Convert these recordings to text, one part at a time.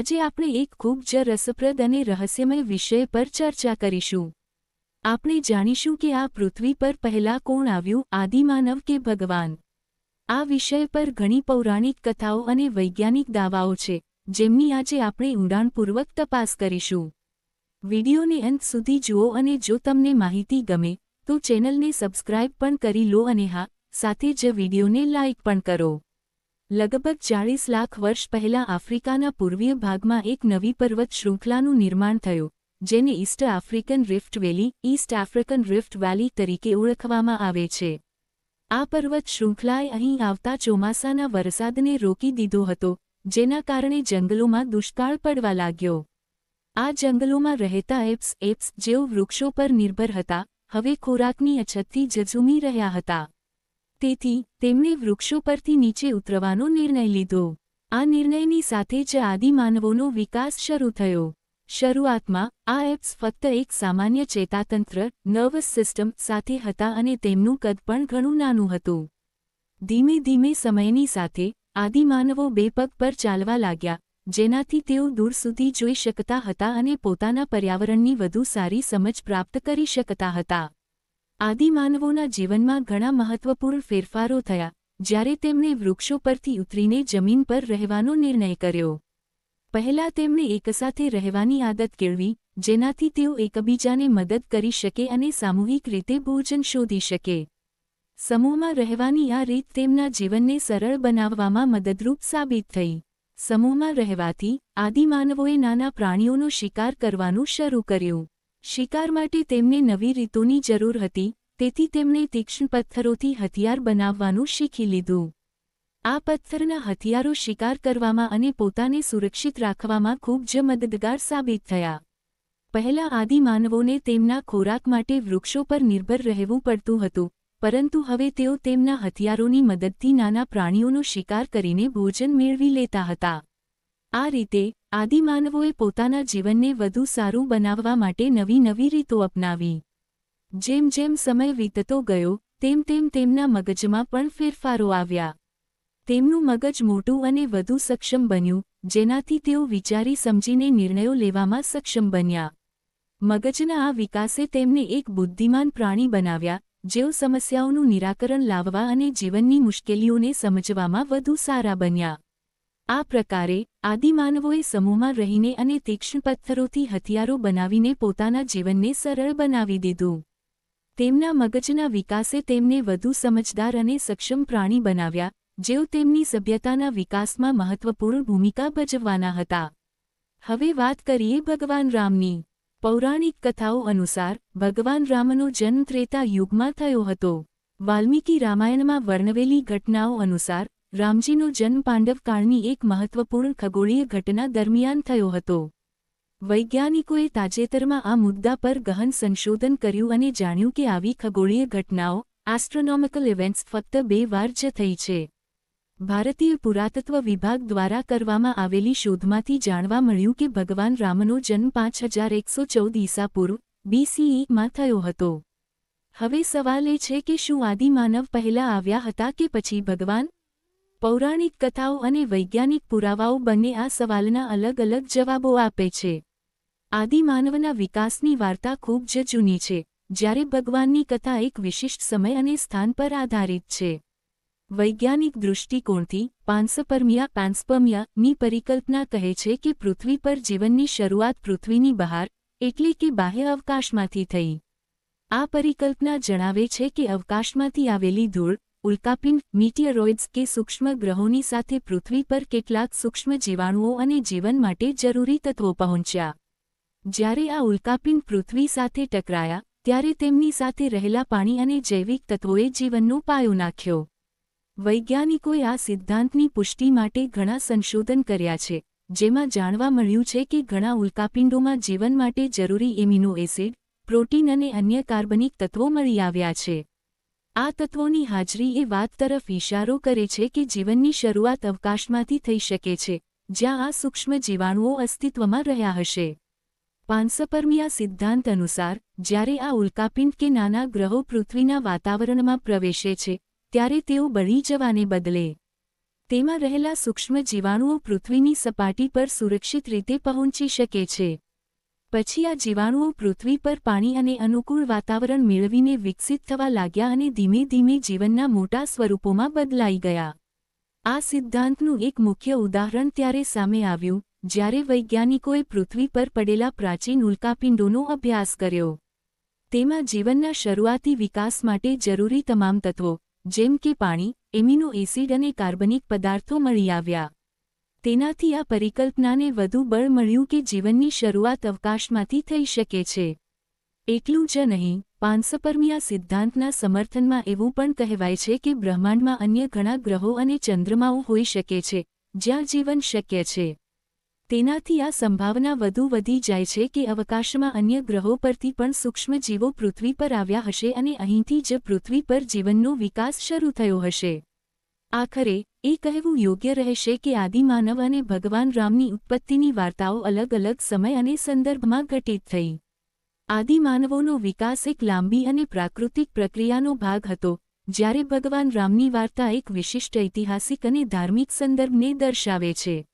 આજે આપણે એક ખૂબ જ રસપ્રદ અને રહસ્યમય વિષય પર ચર્ચા કરીશું. આપણે જાણીશું કે આ પૃથ્વી પર પહેલા કોણ આવ્યું, આદિમાનવ કે ભગવાન? આ વિષય પર ઘણી પૌરાણિક કથાઓ અને વૈજ્ઞાનિક દાવાઓ છે, જેમની આજે આપણે ઊંડાણપૂર્વક તપાસ કરીશું. વિડિયોને અંત સુધી જુઓ અને જો તમને માહિતી ગમે, તો ચેનલને સબસ્ક્રાઇબ પણ કરી લો અને હા, સાથે જ વિડિયોને લાઇક પણ કરો. લગભગ ચાળીસ લાખ વર્ષ પહેલા આફ્રિકાના પૂર્વીય ભાગમાં એક નવી પર્વત શૃંખલાનું નિર્માણ થયું, જેને East African Rift Valley East African Rift Valley તરીકે ઓળખવામાં આવે છે. આ પર્વત શૃંખલાએ અહીં આવતા ચોમાસાના વરસાદને રોકી દીધો હતો, જેના કારણે જંગલોમાં દુષ્કાળ પડવા લાગ્યો. આ જંગલોમાં રહેતા એપ્સ એપ્સ જેઓ વૃક્ષો પર નિર્ભર હતા, હવે ખોરાકની અછતથી જજુમી રહ્યા હતા. તેથી, તેમણે વૃક્ષો પરથી નીચે ઉતરવાનો નિર્ણય લીધો. આ નિર્ણયની સાથે જ આદિમાનવોનો વિકાસ શરૂ થયો. શરૂઆતમાં, આ એપ્સ ફક્ત એક સામાન્ય ચેતાતંત્ર, નર્વસ સિસ્ટમ સાથે હતા અને તેમનું કદ પણ ઘણું નાનું હતું. ધીમે ધીમે સમયની સાથે, આદિમાનવો બે પગ પર ચાલવા લાગ્યા, જેનાથી તેઓ દૂર સુધી જોઈ શકતા હતા અને પોતાના પર્યાવરણની વધુ સારી સમજ પ્રાપ્ત કરી શકતા હતા. આદિમાનવોના જીવનમાં ઘણા મહત્વપૂર્ણ ફેરફારો થયા, જ્યારે તેમણે વૃક્ષો પરથી ઉતરીને જમીન પર રહેવાનો નિર્ણય કર્યો. પહેલા તેમણે એકસાથે રહેવાની આદત કેળવી, જેનાથી તેઓ એકબીજાને મદદ કરી શકે અને સામૂહિક રીતે ભોજન શોધી શકે. સમૂહમાં રહેવાની આ રીત તેમના જીવનને સરળ બનાવવામાં મદદરૂપ સાબિત થઈ. સમૂહમાં રહેવાથી આદિમાનવોએ નાના પ્રાણીઓનો શિકાર કરવાનું શરૂ કર્યું. શિકાર માટે તેમને નવી રીતોની જરૂર હતી, તેથી તેમણે તીક્ષ્ણ પથ્થરોથી હથિયાર બનાવવાનું શીખી લીધું. આ પથ્થરના હથિયારો શિકાર કરવામાં અને પોતાને સુરક્ષિત રાખવામાં ખૂબ જ મદદગાર સાબિત થયા. પહેલા આદિમાનવોને તેમના ખોરાક માટે વૃક્ષો પર નિર્ભર રહેવું પડતું હતું, પરંતુ હવે તેઓ તેમના હથિયારોની મદદથી નાના પ્રાણીઓનો શિકાર કરીને ભોજન મેળવી લેતા હતા. આ રીતે આદિમાનવોએ પોતાના જીવનને વધુ સારું બનાવવા માટે નવી નવી રીતો અપનાવી. જેમ જેમ સમય વીતતો ગયો, તેમ તેમ તેમના મગજમાં પણ ફેરફારો આવ્યા. તેમનું મગજ મોટું અને વધુ સક્ષમ બન્યું, જેનાથી તેઓ વિચારી સમજીને નિર્ણયો લેવામાં સક્ષમ બન્યા. મગજના આ વિકાસે તેમને એક બુદ્ધિમાન પ્રાણી બનાવ્યા, જેઓ સમસ્યાઓનું નિરાકરણ લાવવા અને જીવનની મુશ્કેલીઓને સમજવામાં વધુ સારા બન્યા. આ પ્રકારે આદિમાનવોએ સમૂહમાં રહીને અને તીક્ષ્ણ પથ્થરોથી હથિયારો બનાવીને પોતાના જીવનને સરળ બનાવી દીધું. તેમના મગજના વિકાસે તેમને વધુ સમજદાર અને સક્ષમ પ્રાણી બનાવ્યા, જેઓ તેમની સભ્યતાના વિકાસમાં મહત્વપૂર્ણ ભૂમિકા ભજવવાના હતા. હવે વાત કરીએ ભગવાન રામની. પૌરાણિક કથાઓ અનુસાર, ભગવાન રામનો જન્મ ત્રેતા યુગમાં થયો હતો. વાલ્મીકી રામાયણમાં વર્ણવેલી ઘટનાઓ અનુસાર રામજીનો જન્મ પાંડવકાળની એક મહત્વપૂર્ણ ખગોળીય ઘટના દરમિયાન થયો હતો. વૈજ્ઞાનિકોએ તાજેતરમાં આ મુદ્દા પર ગહન સંશોધન કર્યું અને જાણ્યું કે આવી ખગોળીય ઘટનાઓ આસ્ટ્રોનોમિકલ ઇવેન્ટ્સ ફક્ત બે વાર જ થઈ છે. ભારતીય પુરાતત્વ વિભાગ દ્વારા કરવામાં આવેલી શોધમાંથી જાણવા મળ્યું કે ભગવાન રામનો જન્મ પાંચ હજાર એકસો ચૌદ ઈસાપૂર્વ બીસીઈમાં થયો હતો. હવે સવાલ એ છે કે શું આદિમાનવ પહેલા આવ્યા હતા કે પછી ભગવાન પૌરાણિક કથાઓ અને વૈજ્ઞાનિક પુરાવાઓ બંને આ સવાલના અલગ અલગ જવાબો આપે છે. આદિમાનવના વિકાસની વાર્તા ખૂબ જ જૂની છે, જ્યારે ભગવાનની કથા એક વિશિષ્ટ સમય અને સ્થાન પર આધારિત છે. વૈજ્ઞાનિક દૃષ્ટિકોણથી પાન્સપર્મિયા પેન્સપર્મિયાની પરિકલ્પના કહે છે કે પૃથ્વી પર જીવનની શરૂઆત પૃથ્વીની બહાર, એટલે કે બાહ્ય અવકાશમાંથી થઈ. આ પરિકલ્પના જણાવે છે કે અવકાશમાંથી આવેલી ધૂળ ઉલ્કાપિંડ, મીટિયરોઇડ્સ કે સૂક્ષ્મ ગ્રહોની સાથે પૃથ્વી પર કેટલાક સૂક્ષ્મ જીવાણુઓ અને જીવન માટે જરૂરી તત્વો પહોંચ્યા. જ્યારે આ ઉલ્કાપિંડ પૃથ્વી સાથે ટકરાયા, ત્યારે તેમની સાથે રહેલા પાણી અને જૈવિક તત્વોએ જીવનનો પાયો નાખ્યો. વૈજ્ઞાનિકોએ આ સિદ્ધાંતની પુષ્ટિ માટે ઘણા સંશોધન કર્યા છે, જેમાં જાણવા મળ્યું છે કે ઘણા ઉલ્કાપિંડોમાં જીવન માટે જરૂરી એમિનો એસિડ, પ્રોટીન અને અન્ય કાર્બનિક તત્વો મળી આવ્યા છે. આ તત્વોની હાજરી એ વાત તરફ ઇશારો કરે છે કે જીવનની શરૂઆત અવકાશમાંથી થઈ શકે છે, જ્યાં આ સૂક્ષ્મ જીવાણુઓ અસ્તિત્વમાં રહ્યા હશે. પાંસપર્મિયા સિદ્ધાંત અનુસાર, જ્યારે આ ઉલ્કાપિંડ કે નાના ગ્રહો પૃથ્વીના વાતાવરણમાં પ્રવેશે છે, ત્યારે તેઓ બળી જવાને બદલે. તેમાં રહેલા સૂક્ષ્મ જીવાણુઓ પૃથ્વીની સપાટી પર સુરક્ષિત રીતે પહોંચી શકે છે. પછી આ જીવાણુઓ પૃથ્વી પર પાણી અને અનુકૂળ વાતાવરણ મેળવીને વિકસિત થવા લાગ્યા અને ધીમે ધીમે જીવનના મોટા સ્વરૂપોમાં બદલાઈ ગયા. આ સિદ્ધાંતનું એક મુખ્ય ઉદાહરણ ત્યારે સામે આવ્યું, જ્યારે વૈજ્ઞાનિકોએ પૃથ્વી પર પડેલા પ્રાચીન ઉલ્કાપિંડોનો અભ્યાસ કર્યો. તેમાં જીવનના શરૂઆતી વિકાસ માટે જરૂરી તમામ તત્વો, જેમ કે પાણી, એમિનો એસિડ અને કાર્બનિક પદાર્થો મળી આવ્યા. તેનાથી આ પરિકલ્પનાને વધુ બળ મળ્યું કે જીવનની શરૂઆત અવકાશમાંથી થઈ શકે છે. એટલું જ નહીં, પાનસપરમિયા સિદ્ધાંતના સમર્થનમાં એવું પણ કહેવાય છે કે બ્રહ્માંડમાં અન્ય ઘણા ગ્રહો અને ચંદ્રમાઓ હોઈ શકે છે, જ્યાં જીવન શક્ય છે. તેનાથી આ સંભાવના વધુ વધી જાય છે કે અવકાશમાં અન્ય ગ્રહો પરથી પણ સૂક્ષ્મજીવો પૃથ્વી પર આવ્યા હશે અને અહીંથી જ પૃથ્વી પર જીવનનો વિકાસ શરૂ થયો હશે. આખરે એ કહેવું યોગ્ય રહેશે કે આદિમાનવ અને ભગવાન રામની ઉત્પત્તિની વાર્તાઓ અલગ અલગ સમય અને સંદર્ભમાં ઘટિત થઈ. આદિમાનવોનો વિકાસ એક લાંબી અને પ્રાકૃતિક પ્રક્રિયાનો ભાગ હતો, જ્યારે ભગવાન રામની વાર્તા એક વિશિષ્ટ ઐતિહાસિક અને ધાર્મિક સંદર્ભને દર્શાવે છે.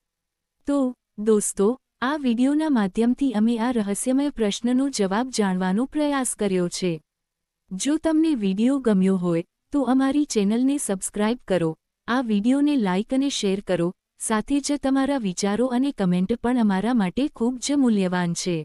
તો, દોસ્તો, આ વિડીયોના માધ્યમથી અમે આ રહસ્યમય પ્રશ્નનો જવાબ જાણવાનો પ્રયાસ કર્યો છે. જો તમને વિડિયો ગમ્યો હોય, તો અમારી ચેનલને સબસ્ક્રાઇબ કરો આ વિડીયોને લાઇક અને શેર કરો. સાથે જ તમારા વિચારો અને કમેન્ટ પણ અમારા માટે ખૂબ જ મૂલ્યવાન છે.